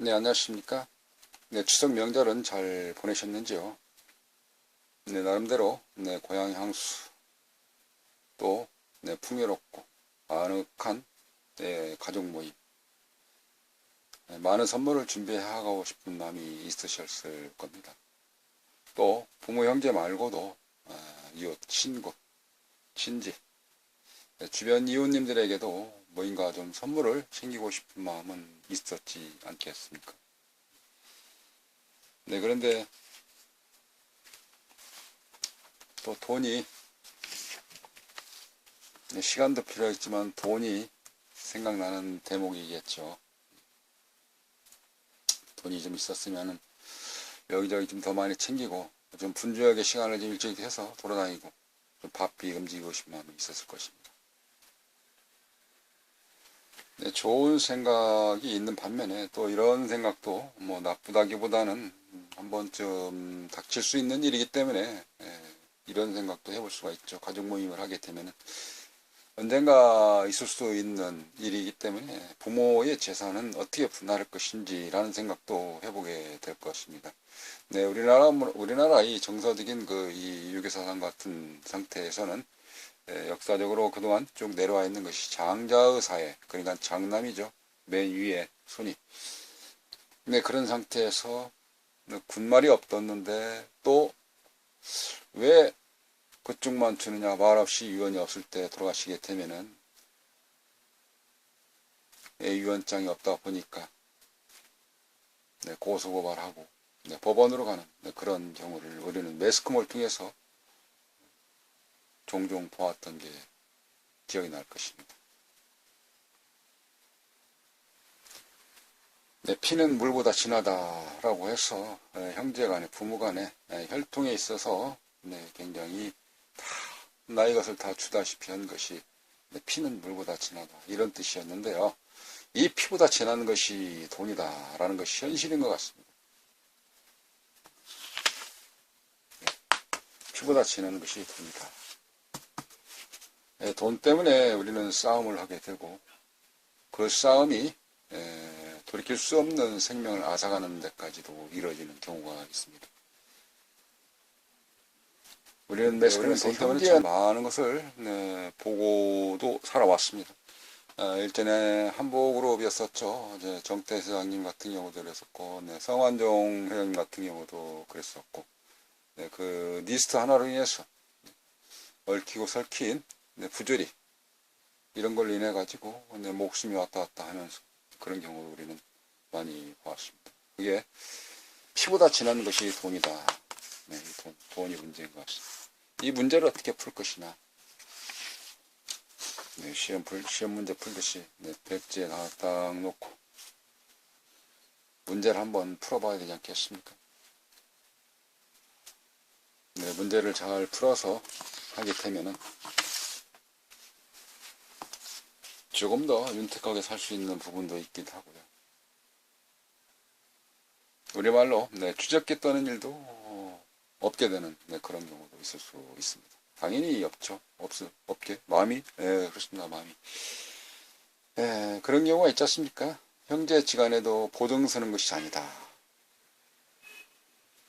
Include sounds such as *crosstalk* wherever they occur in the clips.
네, 안녕하십니까. 네, 추석 명절은 잘 보내셨는지요? 네, 나름대로, 네, 고향 향수, 또, 네, 풍요롭고, 아늑한, 네, 가족 모임. 네, 많은 선물을 준비하고 싶은 마음이 있으셨을 겁니다. 또, 부모, 형제 말고도, 아, 이웃, 친구, 친지, 네, 주변 이웃님들에게도 뭐인가 좀 선물을 챙기고 싶은 마음은 있었지 않겠습니까? 네, 그런데 또 돈이 네, 시간도 필요했지만 돈이 생각나는 대목이겠죠. 돈이 좀 있었으면은 여기저기 좀 더 많이 챙기고 좀 분주하게 시간을 좀 일찍 해서 돌아다니고 좀 바삐 움직이고 싶은 마음이 있었을 것입니다. 네, 좋은 생각이 있는 반면에 또 이런 생각도 뭐 나쁘다기보다는 한 번쯤 닥칠 수 있는 일이기 때문에 예, 이런 생각도 해볼 수가 있죠. 가족 모임을 하게 되면은 언젠가 있을 수 있는 일이기 때문에 부모의 재산은 어떻게 분할할 것인지라는 생각도 해보게 될 것입니다. 네, 우리나라 우리나라 이 정서적인 그 이 유교사상 같은 상태에서는 예, 역사적으로 그동안 쭉 내려와 있는 것이 장자의 사회, 그러니까 장남이죠. 맨 위에 손이. 네, 그런 상태에서 군말이 없었는데 또 왜 그쪽만 주느냐 말없이 유언이 없을 때 돌아가시게 되면은 예, 유언장이 없다 보니까 네, 고소고발하고 네, 법원으로 가는 네, 그런 경우를 우리는 매스컴을 통해서 종종 보았던 게 기억이 날 것입니다. 네, 피는 물보다 진하다라고 해서 에, 형제 간에 부부간에 에, 혈통에 있어서 네, 굉장히 다 나이 것을 다 주다시피 한 것이 네, 피는 물보다 진하다 이런 뜻이었는데요. 이 피보다 진한 것이 돈이다라는 것이 현실인 것 같습니다. 네, 피보다 진한 것이 돈이다. 예, 돈 때문에 우리는 싸움을 하게 되고 그 싸움이 예, 돌이킬 수 없는 생명을 앗아가는 데까지도 이뤄지는 경우가 있습니다. 우리는 매스크는 돈 때문에 참 많은 것을 네, 보고도 살아왔습니다. 아, 일전에 한보그룹이었었죠. 이제 정태 회장님 같은 경우도 그랬었고, 네, 성환종 회장님 같은 경우도 그랬었고, 네, 그 리스트 하나로 인해서 얽히고 설킨 네, 부조리 이런 걸로 인해 가지고 네, 목숨이 왔다 갔다 하면서 그런 경우를 우리는 많이 보았습니다. 그게 피보다 진한 것이 돈이다. 네, 돈, 돈이 문제인 것 같습니다. 이 문제를 어떻게 풀 것이냐. 네, 시험 풀, 시험 문제 풀듯이, 네, 백지에 딱 놓고, 문제를 한번 풀어봐야 되지 않겠습니까? 네, 문제를 잘 풀어서 하게 되면은, 조금 더 윤택하게 살 수 있는 부분도 있기도 하고요. 우리말로 네, 주접기 떠는 일도 어, 없게 되는 네, 그런 경우도 있을 수 있습니다. 당연히 없죠. 없, 없게. 마음이, 예, 그렇습니다. 마음이. 예, 그런 경우가 있지 않습니까? 형제 지간에도 보증 서는 것이 아니다.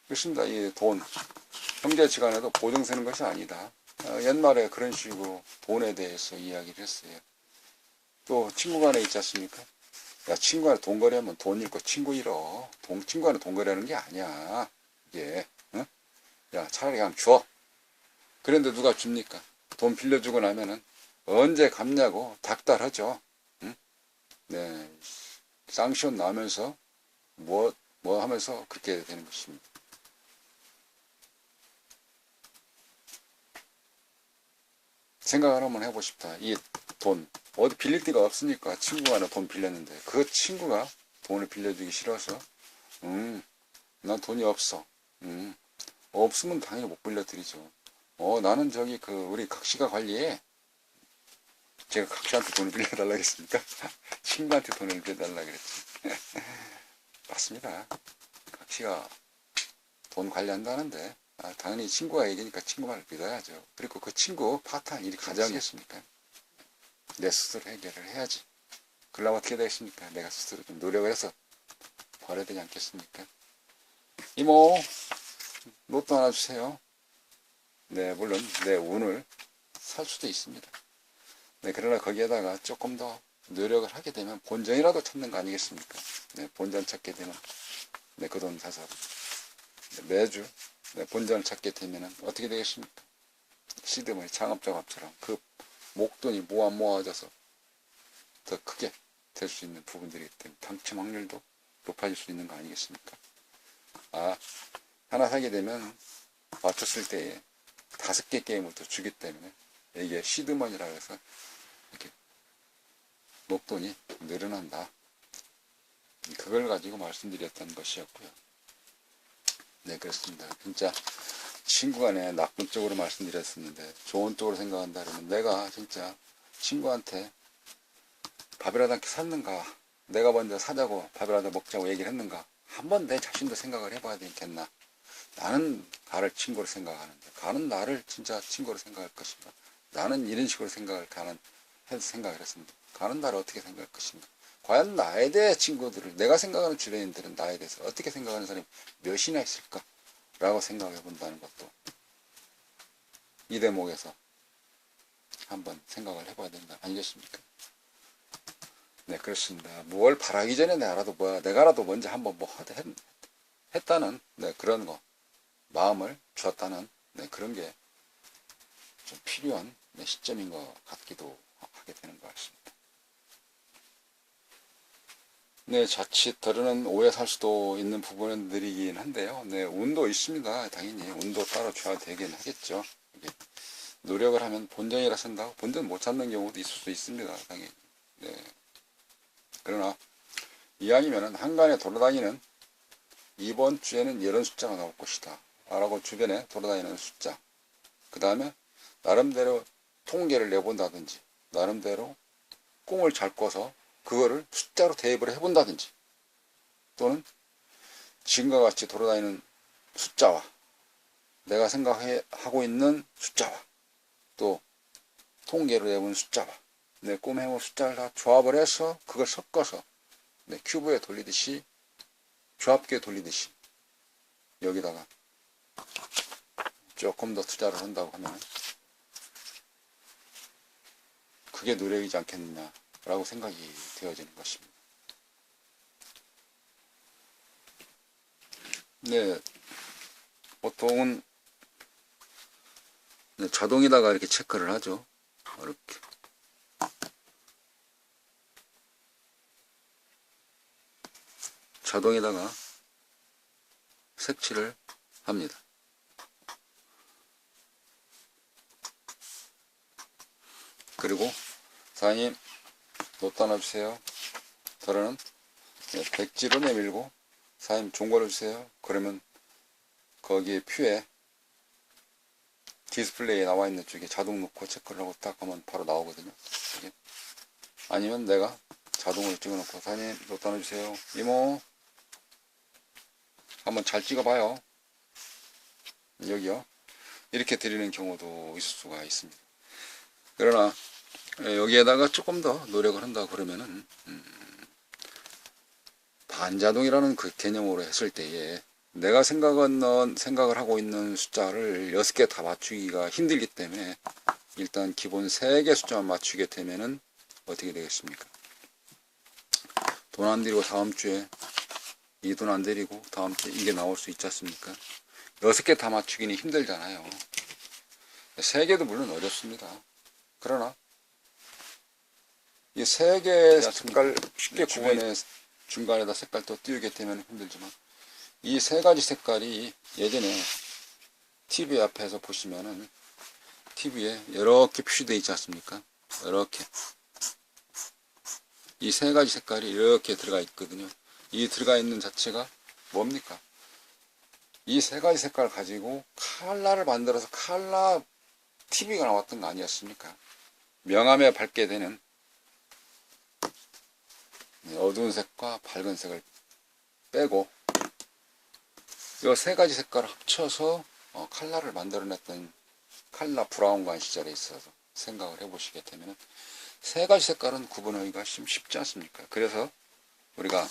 그렇습니다. 이 돈. 형제 지간에도 보증 서는 것이 아니다. 어, 옛말에 그런 식으로 돈에 대해서 이야기를 했어요. 또 친구 간에 있지 않습니까? 야, 친구 간에 돈 거래 하면 돈 잃고 친구 잃어. 돈, 친구 간에 돈 거래 하는 게 아니야. 이게, 응? 야, 차라리 그냥 줘. 그런데 누가 줍니까? 돈 빌려주고 나면은 언제 갚냐고 닥달하죠. 응? 네. 쌍시온 나면서 뭐, 뭐 하면서 그렇게 되는 것입니다. 생각을 한번 해보고 싶다. 이 돈. 어디 빌릴 데가 없으니까 친구가 하나 돈 빌렸는데 그 친구가 돈을 빌려주기 싫어서 음, 난 돈이 없어. 음, 없으면 당연히 못 빌려드리죠. 어, 나는 저기 그 우리 각시가 관리해. 제가 각시한테 돈을 빌려달라 했습니까? *laughs* 친구한테 돈을 빌려달라 그랬지. *laughs* 맞습니다. 각시가 돈 관리한다는데 아, 당연히 친구가 얘기니까 친구 말을 믿어야죠. 그리고 그 친구 파트한 일이 가정이었습니까? 내 스스로 해결을 해야지. 그러면 어떻게 되겠습니까? 내가 스스로 좀 노력을 해서 버려야 되지 않겠습니까? 이모, 로또 하나 주세요. 네, 물론 내 운을 살 수도 있습니다. 네, 그러나 거기에다가 조금 더 노력을 하게 되면 본전이라도 찾는 거 아니겠습니까? 네, 본전 찾게 되면 네, 그 돈 사서 네, 매주 네, 본전을 찾게 되면 어떻게 되겠습니까? 시드머니 창업작업처럼 그 목돈이 모아 모아져서 더 크게 될 수 있는 부분들이기 때문에 당첨 확률도 높아질 수 있는 거 아니겠습니까? 아, 하나 사게 되면 맞췄을 때에 다섯 개 게임을 또 주기 때문에 이게 시드머니라 해서 이렇게 목돈이 늘어난다. 그걸 가지고 말씀드렸던 것이었고요. 네, 그렇습니다. 진짜 친구 간에 나쁜 쪽으로 말씀드렸었는데 좋은 쪽으로 생각한다 그러면 내가 진짜 친구한테 밥이라도 함께 샀는가? 내가 먼저 사자고 밥이라도 먹자고 얘기를 했는가? 한번 내 자신도 생각을 해봐야 되겠나? 나는 가를 친구로 생각하는데 가는 나를 진짜 친구로 생각할 것인가? 나는 이런 식으로 생각을 가는 해서 생각을 했습니다. 가는 나를 어떻게 생각할 것인가? 과연 나에 대해 친구들을 내가 생각하는 주변인들은 나에 대해서 어떻게 생각하는 사람이 몇이나 있을까 라고 생각해 본다는 것도 이 대목에서 한번 생각을 해봐야 된다 아니겠습니까? 네 그렇습니다. 뭘 바라기 전에 내가라도 뭐야 내가라도 먼저 한번 뭐 했, 했다는 네 그런 거 마음을 주었다는 네 그런 게 좀 필요한 네, 시점인 것 같기도 하게 되는 것 같습니다. 네, 자칫 다루는 오해 살 수도 있는 부분들이긴 한데요. 네, 운도 있습니다. 당연히 운도 따로 줘야 되긴 하겠죠. 노력을 하면 본전이라 쓴다고 본전 못 찾는 경우도 있을 수 있습니다. 당연히. 네. 그러나 이왕이면은 한간에 돌아다니는 이번 주에는 이런 숫자가 나올 것이다. 라고 주변에 돌아다니는 숫자. 그 다음에 나름대로 통계를 내본다든지 나름대로 꿈을 잘 꿔서 그거를 숫자로 대입을 해본다든지 또는 지금과 같이 돌아다니는 숫자와 내가 생각하고 있는 숫자와 또 통계로 내본 숫자와 내 꿈에 해온 숫자를 다 조합을 해서 그걸 섞어서 내 큐브에 돌리듯이 조합기에 돌리듯이 여기다가 조금 더 투자를 한다고 하면 그게 노력이지 않겠느냐 라고 생각이 되어지는 것입니다. 네, 보통은 네, 자동에다가 이렇게 체크를 하죠. 이렇게. 자동에다가 색칠을 합니다. 그리고 사장님 노트 하나 주세요. 저는 네, 백지로 내밀고 사장님 종거를 주세요. 그러면 거기에 퓨에 디스플레이에 나와 있는 쪽에 자동 놓고 체크를 하고 딱 하면 바로 나오거든요. 이게. 아니면 내가 자동으로 찍어놓고 사장님 노트 하나 주세요. 이모 한번 잘 찍어봐요. 여기요. 이렇게 드리는 경우도 있을 수가 있습니다. 그러나 예, 여기에다가 조금 더 노력을 한다 그러면은 음, 반자동이라는 그 개념으로 했을 때에 내가 생각은 생각을 하고 있는 숫자를 6개 다 맞추기가 힘들기 때문에 일단 기본 3개 숫자만 맞추게 되면은 어떻게 되겠습니까? 돈 안 들이고 다음 주에 이 돈 안 들이고 다음 주에 이게 나올 수 있지 않습니까? 6개 다 맞추기는 힘들잖아요. 3개도 물론 어렵습니다. 그러나 이 세 개의 색깔 쉽게 구분해 중간에다 색깔 또 띄우게 되면 힘들지만 이 세 가지 색깔이 예전에 TV 앞에서 보시면은 TV에 이렇게 표시되어 있지 않습니까? 이렇게 이 세 가지 색깔이 이렇게 들어가 있거든요. 이 들어가 있는 자체가 뭡니까? 이 세 가지 색깔 가지고 칼라를 만들어서 칼라 TV가 나왔던 거 아니었습니까? 명암에 밝게 되는 어두운 색과 밝은 색을 빼고 이 세 가지 색깔을 합쳐서 어, 칼라를 만들어냈던 칼라 브라운관 시절에 있어서 생각을 해보시게 되면 세 가지 색깔은 구분하기가 심 쉽지 않습니까? 그래서 우리가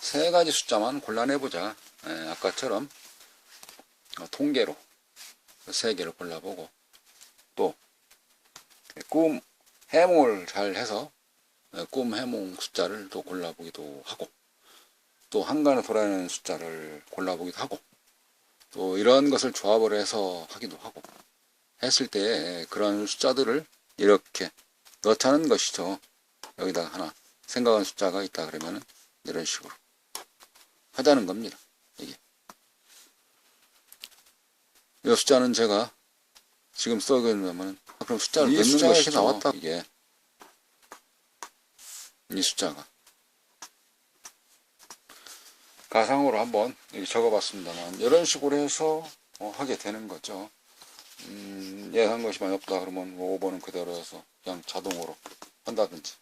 세 가지 숫자만 골라내보자. 예, 아까처럼 어, 통계로 세 개를 골라보고 또 꿈 해몽을 잘 해서 예, 꿈 해몽 숫자를 또 골라보기도 하고 또 한간에 돌아다니는 숫자를 골라보기도 하고 또 이런 것을 조합을 해서 하기도 하고 했을 때 그런 숫자들을 이렇게 넣자는 것이죠. 여기다가 하나 생각한 숫자가 있다 그러면은 이런 식으로 하자는 겁니다. 이게 이 숫자는 제가 지금 써게 되면 그럼 숫자를 이 넣는 것이 나왔다 이게 이 숫자가 가상으로 한번 적어봤습니다만 이런 식으로 해서 어, 하게 되는 거죠. 음, 예상한 것이 많이 없다 그러면 뭐 5번은 그대로 해서 그냥 자동으로 한다든지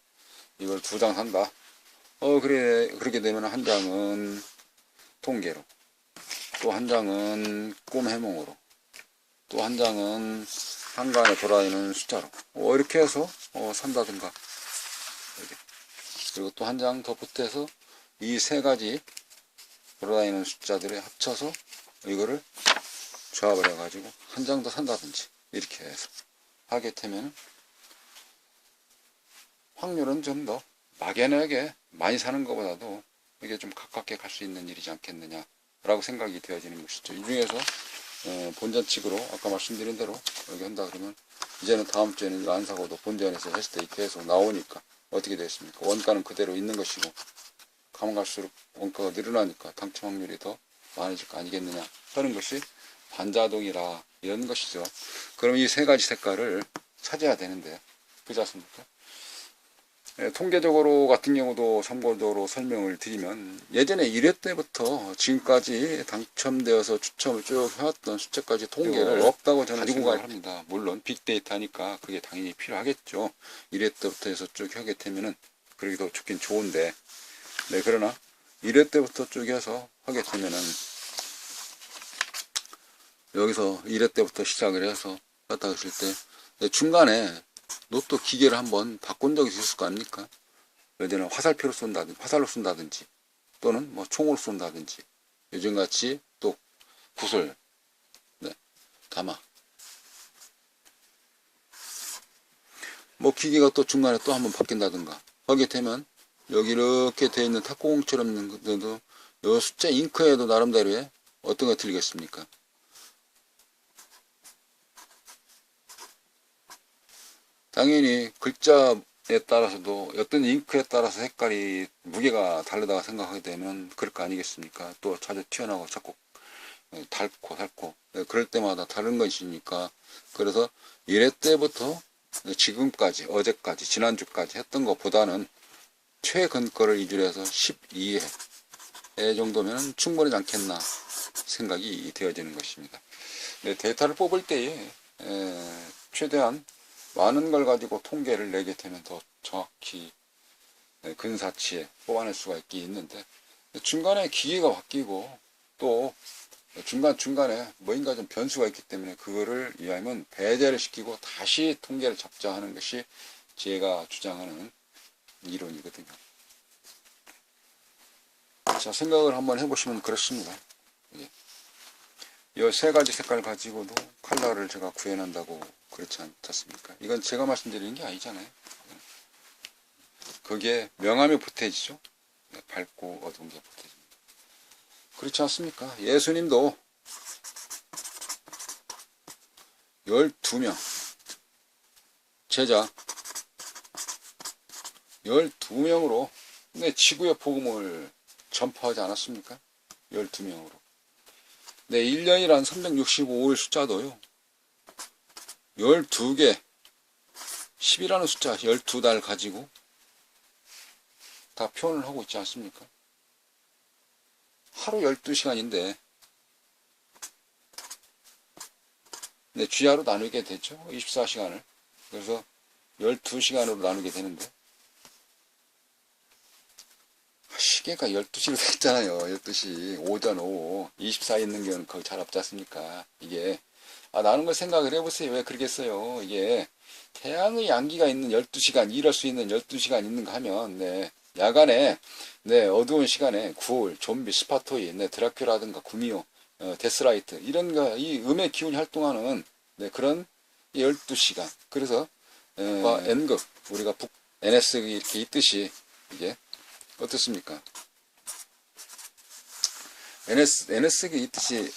이걸 두 장 산다. 어 그래 그렇게 되면 한 장은 통계로 또 한 장은 꿈 해몽으로 또 한 장은 한간에 돌아다니는 숫자로 어, 이렇게 해서 어, 산다든가 이렇게. 그리고 또 한 장 더 보태서 이 세 가지 돌아다니는 숫자들을 합쳐서 이거를 조합을 해가지고 한 장 더 산다든지 이렇게 해서 하게 되면 확률은 좀 더 막연하게 많이 사는 것보다도 이게 좀 가깝게 갈 수 있는 일이지 않겠느냐 라고 생각이 되어지는 것이죠. 이 중에서 어, 본전칙으로 아까 말씀드린 대로 여기 한다 그러면 이제는 다음 주에는 안 사고도 본전에서 했을 때 계속 나오니까 어떻게 되겠습니까? 원가는 그대로 있는 것이고 가면 갈수록 원가가 늘어나니까 당첨 확률이 더 많아질 거 아니겠느냐 하는 것이 반자동이라 이런 것이죠. 그럼 이 세 가지 색깔을 찾아야 되는데 그렇지 않습니까? 예, 통계적으로 같은 경우도 참고적으로 설명을 드리면 예전에 1회 때부터 지금까지 당첨되어서 추첨을 쭉 해왔던 숫자까지 통계를 없다고 저는 가야 합니다. 물론 빅데이터니까 그게 당연히 필요하겠죠. 1회 때부터 해서 쭉 하게 되면은 그러기도 좋긴 좋은데 네 그러나 1회 때부터 쭉 해서 하게 되면은 여기서 1회 때부터 시작을 해서 갖다 했을 때 네, 중간에 로또 기계를 한번 바꾼 적이 있을 거 아닙니까? 들면 화살표로 쏜다든지, 화살로 쏜다든지, 또는 뭐 총으로 쏜다든지, 요즘같이 또 구슬, 네, 담아. 뭐 기계가 또 중간에 또 한번 바뀐다든가, 하게 되면, 여기 이렇게 돼 있는 탁구공처럼 있는 것들도, 요 숫자 잉크에도 나름대로의 어떤 거 틀리겠습니까? 당연히 글자에 따라서도 어떤 잉크에 따라서 색깔이 무게가 다르다고 생각하게 되면 그럴 거 아니겠습니까? 또 자주 튀어나오고 자꾸 닳고 닳고 네, 그럴 때마다 다른 것이니까 그래서 1회 때부터 지금까지 어제까지 지난주까지 했던 것보다는 최근 거를 기준으로 해서 12회 정도면 충분하지 않겠나 생각이 되어지는 것입니다. 네, 데이터를 뽑을 때에 에, 최대한 많은 걸 가지고 통계를 내게 되면 더 정확히 네, 근사치에 뽑아낼 수가 있긴 있는데 중간에 기계가 바뀌고 또 중간중간에 뭐인가 좀 변수가 있기 때문에 그거를 이해하면 배제를 시키고 다시 통계를 잡자 하는 것이 제가 주장하는 이론이거든요. 자, 생각을 한번 해보시면 그렇습니다. 이 세 가지 색깔 가지고도 컬러를 제가 구현한다고 그렇지 않습니까? 이건 제가 말씀드리는 게 아니잖아요. 그게 명암이 보태지죠. 네, 밝고 어두운 게 보태집니다. 그렇지 않습니까? 예수님도 12명 제자 12명으로 네, 지구의 복음을 전파하지 않았습니까? 12명으로. 네, 1년이란 365일 숫자도요. 12개, 10이라는 숫자 12달 가지고 다 표현을 하고 있지 않습니까? 하루 12시간인데, 네, 쥐하로 나누게 되죠. 24시간을. 그래서 12시간으로 나누게 되는데, 시계가 12시로 됐잖아요. 12시. 오전 오후. 24 있는 경우는 거의 잘 없지 않습니까? 이게. 아, 나는 걸 생각을 해보세요. 왜 그러겠어요? 이게 태양의 양기가 있는 12시간, 일할 수 있는 12시간 있는가 하면, 네. 야간에 네 어두운 시간에 굴, 좀비, 스파토이, 네 드라큘라든가 구미호, 어, 데스라이트 이런 거이 음의 기운이 활동하는 네 그런 12시간 그래서 에, N극 우리가 북 NS 이렇게 있듯이 이게 어떻습니까? NS NS가 있듯이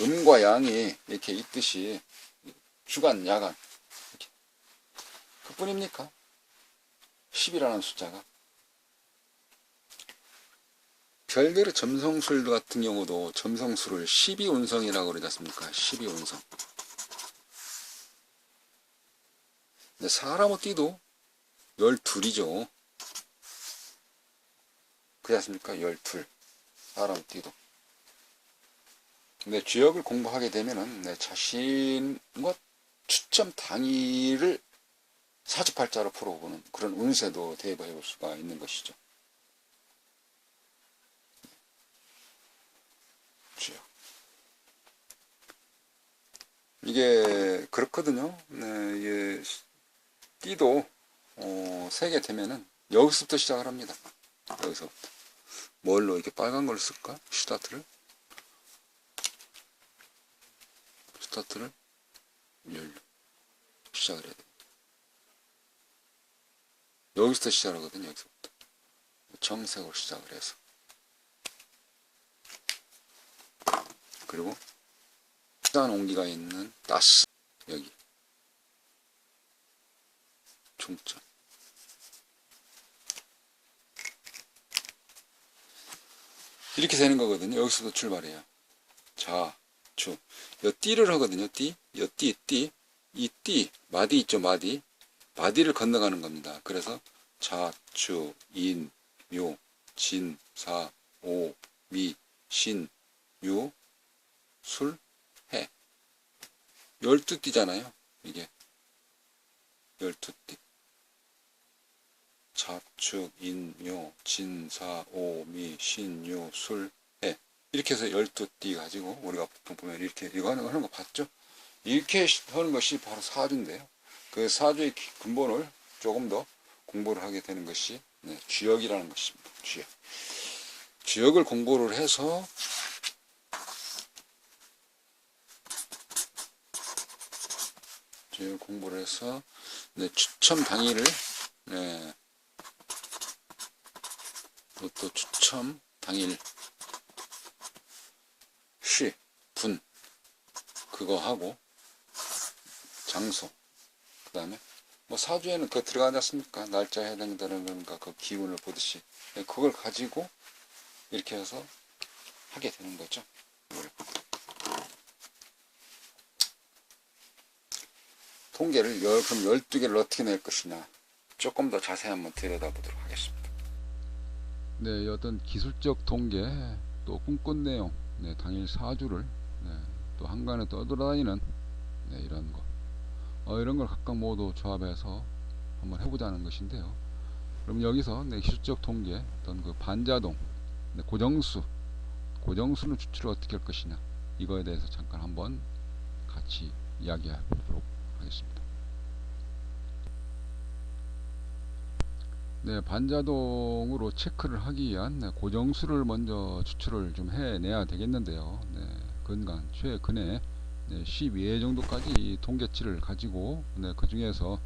음과 양이 이렇게 있듯이 주간 야간 이렇게 그뿐입니까? 10이라는 숫자가 별들의 점성술 같은 경우도 점성술을 12운성이라고 그러지 않습니까? 12운성. 근데 사람의 띠도 12이죠. 그렇지 않습니까? 12. 사람 띠도. 근데 주역을 공부하게 되면은 내 자신과 추첨 당일을 사주팔자로 풀어보는 그런 운세도 대입해 볼 수가 있는 것이죠. 주역. 이게 그렇거든요. 네, 이게 띠도 어, 세게 되면은 여기서부터 시작을 합니다. 여기서부터. 뭘로 이렇게 빨간 걸 쓸까? 스타트를? 스타트를 열로 시작을 해야 돼. 여기서부터 시작하거든요. 여기서부터. 정색으로 시작을 해서. 그리고 시간 온기가 있는 따스 여기 중점 이렇게 되는 거거든요. 여기서도 출발해요. 자, 주. 여 띠를 하거든요. 띠. 여 띠, 띠. 이 띠, 마디 있죠, 마디. 마디를 건너가는 겁니다. 그래서 자, 주, 인, 묘, 진, 사, 오, 미, 신, 유, 술, 해. 열두 띠잖아요. 이게. 열두 띠. 잡축, 인묘, 진사, 오미, 신유, 술, 해. 이렇게 해서 열두 띠 가지고 우리가 보통 보면 이렇게 이거 하는 거, 하는 거 봤죠? 이렇게 하는 것이 바로 사주인데요. 그 사주의 기- 근본을 조금 더 공부를 하게 되는 것이 네, 주역이라는 것입니다. 주역. 주역을 공부를 해서 주역 공부를 해서 네, 추첨 당일을 네, 로또 추첨 당일 쉬, 분 그거 하고 장소 그 다음에 뭐 사주에는 그거 들어가지 않습니까? 날짜에 해당되는 건가 그 기운을 보듯이 네, 그걸 가지고 이렇게 해서 하게 되는 거죠. 통계를 열, 그럼 12개를 어떻게 낼 것이냐 조금 더 자세히 한번 들여다보도록 하겠습니다. 네, 어떤 기술적 통계, 또 꿈꾼 내용, 네, 당일 사주를 네, 또 한간에 떠돌아다니는 네, 이런 거, 어, 이런 걸 각각 모두 조합해서 한번 해보자는 것인데요. 그럼 여기서 네, 기술적 통계, 어떤 그 반자동, 네, 고정수, 고정수는 추출을 어떻게 할 것이냐, 이거에 대해서 잠깐 한번 같이 이야기해 보도록 하겠습니다. 네, 반자동으로 체크를 하기 위한 네, 고정수를 먼저 추출을 좀 해내야 되겠는데요. 네, 근간 최근에 네, 12회 정도까지 이 통계치를 가지고 네, 그 중에서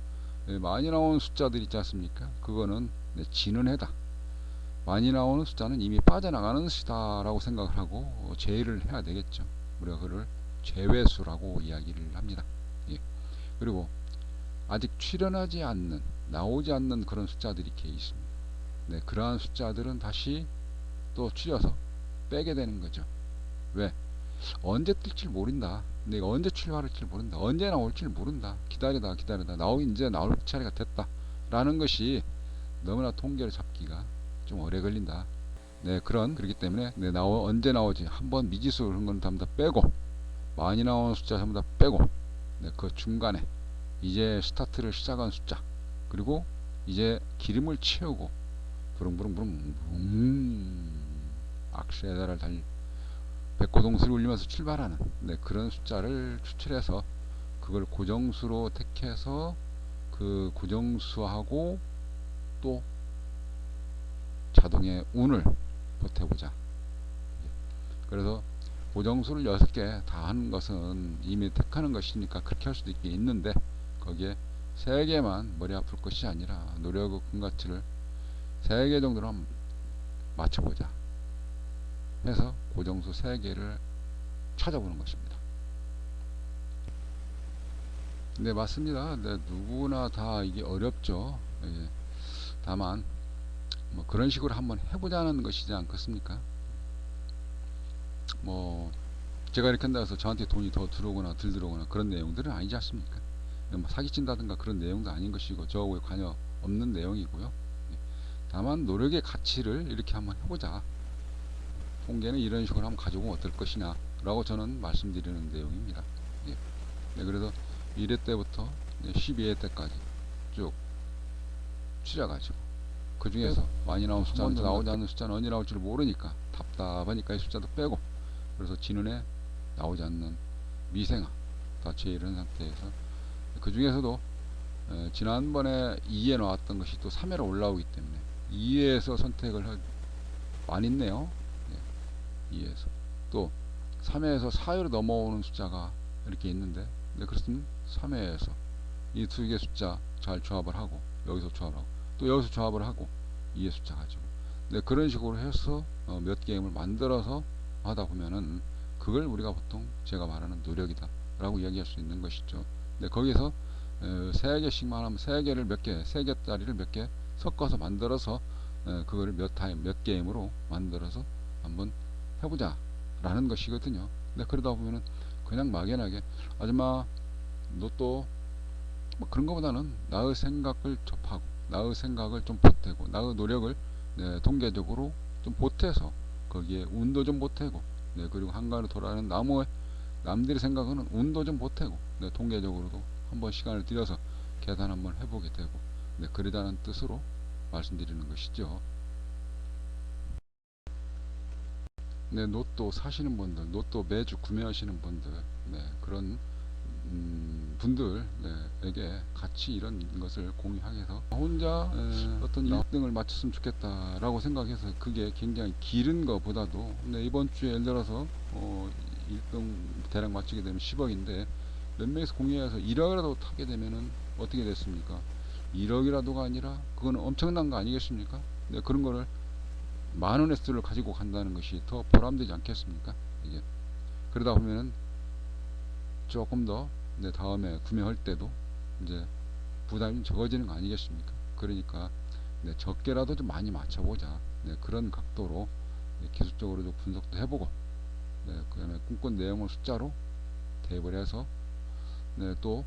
네, 많이 나온 숫자들 있지 않습니까? 그거는 네, 지는 해다. 많이 나오는 숫자는 이미 빠져나가는 숫자라고 생각을 하고 어, 제외를 해야 되겠죠. 우리가 그를 제외수라고 이야기를 합니다. 예. 그리고 아직 출현하지 않는 나오지 않는 그런 숫자들이 이렇게 있습니다. 네, 그러한 숫자들은 다시 또 추려서 빼게 되는 거죠. 왜? 언제 뜰지 모른다. 내가 언제 출발할지 모른다. 언제 나올지 모른다. 기다리다 기다리다 나오긴 이제 나올 차례가 됐다. 라는 것이 너무나 통계를 잡기가 좀 오래 걸린다. 네, 그런 그렇기 때문에 네, 나오 언제 나오지 한번 미지수 그런 건 전부 다 빼고 많이 나오는 숫자 전부 다 빼고 네, 그 중간에 이제 스타트를 시작한 숫자 그리고 이제 기름을 채우고 부릉부릉부릉 음, 악세다를 달 백고동수를 울리면서 출발하는 네, 그런 숫자를 추출해서 그걸 고정수로 택해서 그 고정수하고 또 자동의 운을 보태보자. 예. 그래서 고정수를 6개 다 하는 것은 이미 택하는 것이니까 그렇게 할 수도 있긴 있는데 거기에 3개만 머리 아플 것이 아니라 노력의 근가치를 3개 정도로 한번 맞춰보자. 해서 고정수 3개를 찾아보는 것입니다. 네, 맞습니다. 네, 누구나 다 이게 어렵죠. 예. 다만, 뭐 그런 식으로 한번 해보자는 것이지 않겠습니까? 뭐, 제가 이렇게 한다고 해서 저한테 돈이 더 들어오거나 덜 들어오거나 그런 내용들은 아니지 않습니까? 뭐 사기친다든가 그런 내용도 아닌 것이고, 저하고의 관여 없는 내용이고요. 예. 다만, 노력의 가치를 이렇게 한번 해보자. 통계는 이런 식으로 한번 가져오면 어떨 것이냐 라고 저는 말씀드리는 내용입니다. 예. 네, 그래서 1회 때부터 12회 때까지 쭉 추려가지고 그 중에서 많이 나온 숫자는 나오지 않는 숫자는 언제 나올지를 모르니까 답답하니까 이 숫자도 빼고 그래서 진운에 나오지 않는 미생아 다 제이런 상태에서 그 중에서도 에, 지난번에 2에 나왔던 것이 또 3회로 올라오기 때문에 2회에서 선택을 할, 많이 있네요. 2에서. 또 3회에서 4회로 넘어오는 숫자가 이렇게 있는데 네, 그렇으면 3회에서 이 두 개 숫자 잘 조합을 하고 여기서 조합을 하고 또 여기서 조합을 하고 2의 숫자 가지고. 네, 그런 식으로 해서 어, 몇 게임을 만들어서 하다 보면은 그걸 우리가 보통 제가 말하는 노력이다 라고 이야기할 수 있는 것이죠 네, 거기서 에, 세 개씩만 하면 세 개를 몇 개, 세 개짜리를 몇 개 섞어서 만들어서 에, 그거를 몇 타임, 몇 게임으로 만들어서 한번 해보자 라는 것이거든요. 근데 그러다 보면은 그냥 막연하게 아줌마 너또 뭐 그런 것보다는 나의 생각을 접하고 나의 생각을 좀 보태고 나의 노력을 네, 통계적으로 좀 보태서 거기에 운도 좀 보태고 네, 그리고 한가로 돌아가는 나무의 남들이 생각하는 운도 좀 보태고 네, 통계적으로도 한번 시간을 들여서 계산 한번 해보게 되고 네, 그러자는 뜻으로 말씀드리는 것이죠. 네, 로또 사시는 분들, 로또 매주 구매하시는 분들, 네, 그런 음, 분들에게 같이 이런 것을 공유하게서 혼자 에, 어떤 1등을 맞췄으면 좋겠다라고 생각해서 그게 굉장히 길은 것보다도 네, 이번 주에 예를 들어서 어, 1등 대략 맞추게 되면 10억인데 몇 명에서 공유해서 1억이라도 타게 되면은 어떻게 됐습니까? 1억이라도가 아니라 그거는 엄청난 거 아니겠습니까? 네, 그런 거를 많은 횟수를 가지고 간다는 것이 더 보람되지 않겠습니까? 이게 그러다 보면은 조금 더 네, 다음에 구매할 때도 이제 부담이 적어지는 거 아니겠습니까? 그러니까 네, 적게라도 좀 많이 맞춰보자. 네, 그런 각도로 네, 기술적으로 좀 분석도 해보고 네, 그 다음에 꿈꾼 내용을 숫자로 대입을 해서 네, 또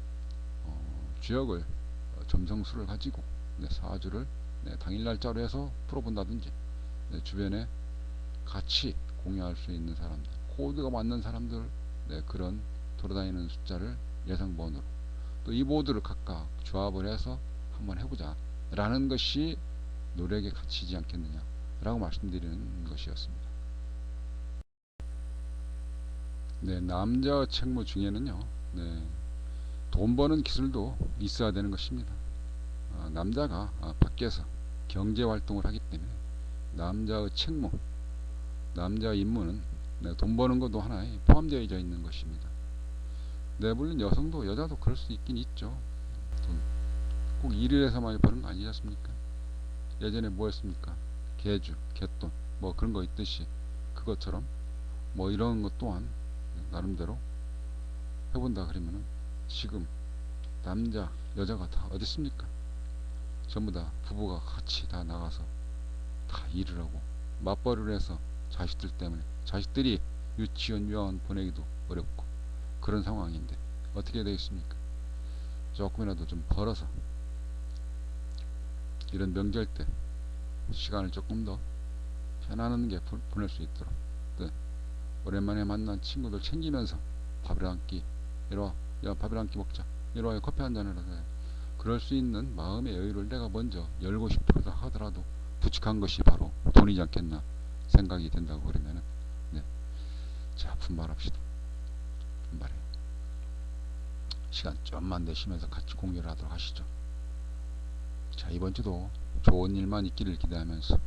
어, 주역을 어, 점성수를 가지고 네, 사주를 네, 당일 날짜로 해서 풀어본다든지 네, 주변에 같이 공유할 수 있는 사람들, 코드가 맞는 사람들, 네, 그런 돌아다니는 숫자를 예상번호로 또이 보드를 각각 조합을 해서 한번 해보자 라는 것이 노력에 갇히지 않겠느냐 라고 말씀드리는 것이었습니다. 네, 남자 책무 중에는요, 네, 돈 버는 기술도 있어야 되는 것입니다. 아, 남자가 아, 밖에서 경제 활동을 하기 때문에 남자의 책무, 남자의 임무는 네, 돈 버는 것도 하나에 포함되어 있는 것입니다. 네, 물론 여성도 여자도 그럴 수 있긴 있죠. 돈. 꼭 일을 해서만 버는 거 아니지 않습니까? 예전에 뭐 했습니까? 개주, 개돈, 뭐 그런 거 있듯이 그것처럼 뭐 이런 것 또한 나름대로 해본다 그러면은 지금 남자, 여자가 다 어디 있습니까? 전부 다 부부가 같이 다 나가서 다 일을 하고 맞벌이를 해서 자식들 때문에 자식들이 유치원, 유아원 보내기도 어렵고 그런 상황인데 어떻게 되겠습니까? 조금이라도 좀 벌어서 이런 명절 때 시간을 조금 더 편안하게 보- 보낼 수 있도록 또 오랜만에 만난 친구들 챙기면서 밥을 한 끼 이리와 야 밥을 한 끼 먹자. 이리와 커피 한 잔을 하자. 그럴 수 있는 마음의 여유를 내가 먼저 열고 싶다 하더라도 부축한 것이 바로 돈이지 않겠나 생각이 된다고 그러면은 네. 자 분발합시다. 분발해요 시간 좀만 내쉬면서 같이 공유를 하도록 하시죠. 자 이번 주도 좋은 일만 있기를 기대하면서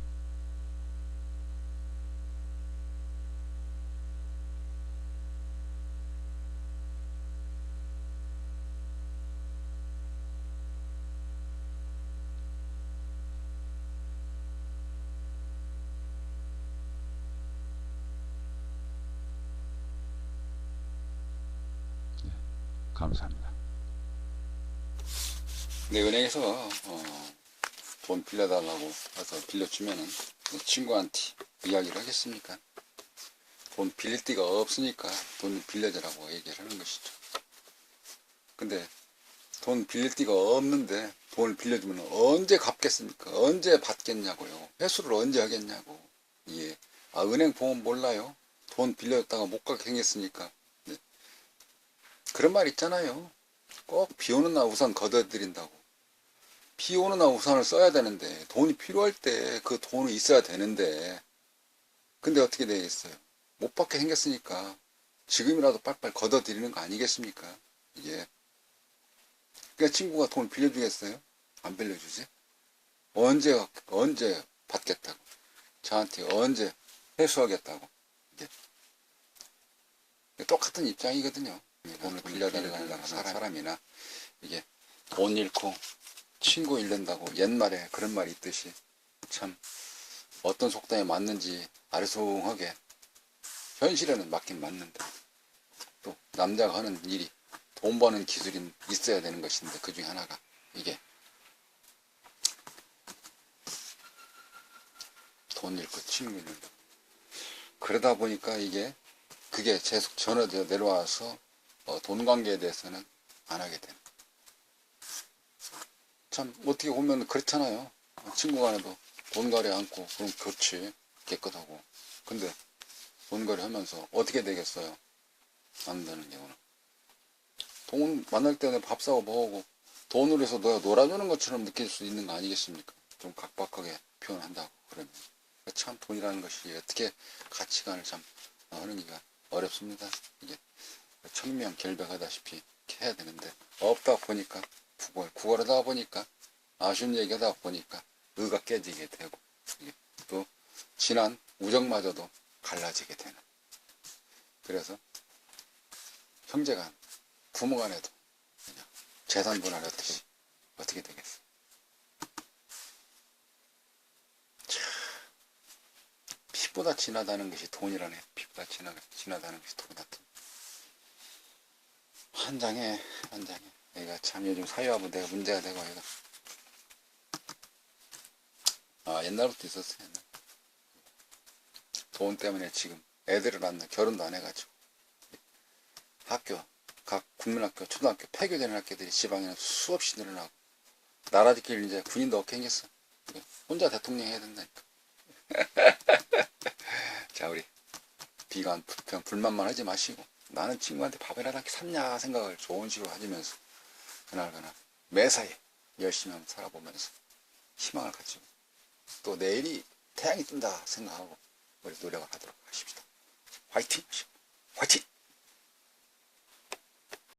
감사합니다. 내 은행에서 어, 돈 빌려달라고 해서 빌려주면은 친구한테 이야기를 하겠습니까? 돈 빌릴 데가 없으니까 돈 빌려주라고 얘기를 하는 것이죠. 근데 돈 빌릴 데가 없는데 돈을 빌려주면 언제 갚겠습니까? 언제 받겠냐고요. 회수를 언제 하겠냐고. 예. 아, 은행 보험 몰라요? 돈 빌려줬다가 못 갚게 생겼으니까. 네. 그런 말 있잖아요. 꼭 비 오는 날 우산 걷어들인다고. 비 오는 날 우산을 써야 되는데, 돈이 필요할 때 그 돈이 있어야 되는데, 근데 어떻게 되겠어요? 못 받게 생겼으니까, 지금이라도 빨빨 걷어들이는 거 아니겠습니까? 이게. 그러니까 친구가 돈을 빌려주겠어요? 안 빌려주지? 언제, 갚- 언제 받겠다고? 저한테 언제 회수하겠다고? 이게. 똑같은 입장이거든요. 돈을 빌려달라는 사람이나, 이게, 돈 잃고, 친구 잃는다고 옛말에 그런 말이 있듯이, 참, 어떤 속담에 맞는지 아리송하게, 현실에는 맞긴 맞는데, 또, 남자가 하는 일이, 돈 버는 기술이 있어야 되는 것인데 그 중에 하나가 이게 돈 잃고 친구 잃는다. 그러다 보니까 이게 그게 계속 전해져 내려와서 어, 돈 관계에 대해서는 안 하게 되는. 참 어떻게 보면 그렇잖아요. 어, 친구 간에도 돈 가려 않고 그럼 좋지 깨끗하고. 근데 돈 가려 하면서 어떻게 되겠어요? 안 되는 경우는. 돈 만날 때는 밥 사고 뭐하고 돈으로 해서 너가 놀아주는 것처럼 느낄 수 있는 거 아니겠습니까? 좀 각박하게 표현한다고 그러면 참 돈이라는 것이 어떻게 가치관을 참 하는기가 어렵습니다. 이게 청명 결백하다시피 해야 되는데 없다 보니까 구걸 구걸하다 보니까 아쉬운 얘기하다 보니까 의가 깨지게 되고 또 지난 우정마저도 갈라지게 되는 그래서 형제간 부모간에도 그냥 재산 분할하듯이 어떻게 되겠어? 참, 피보다 진하다는 것이 돈이라네. 피보다 진하, 진하다는 것이 돈 같은. 한 장에 한 장에. 얘가 참 요즘 사회화부 내가 문제가 되고 얘가. 아 옛날부터 있었어 옛날. 돈 때문에 지금 애들을 낳나 결혼도 안 해가지고 학교 각 국민학교, 초등학교, 폐교되는 학교들이 지방에는 수없이 늘어나고 나라 지킬 이제 군인도 없게 생겼어. 혼자 대통령 해야 된다니까. *laughs* 자 우리 비관, 불평, 불만만 하지 마시고 나는 친구한테 밥이라도 한끼 샀냐 생각을 좋은 식으로 하시면서 그날그날 매사에 열심히 한번 살아보면서 희망을 가지고 또 내일이 태양이 뜬다 생각하고 우리 노력을 하도록 하십시다. 화이팅! 화이팅!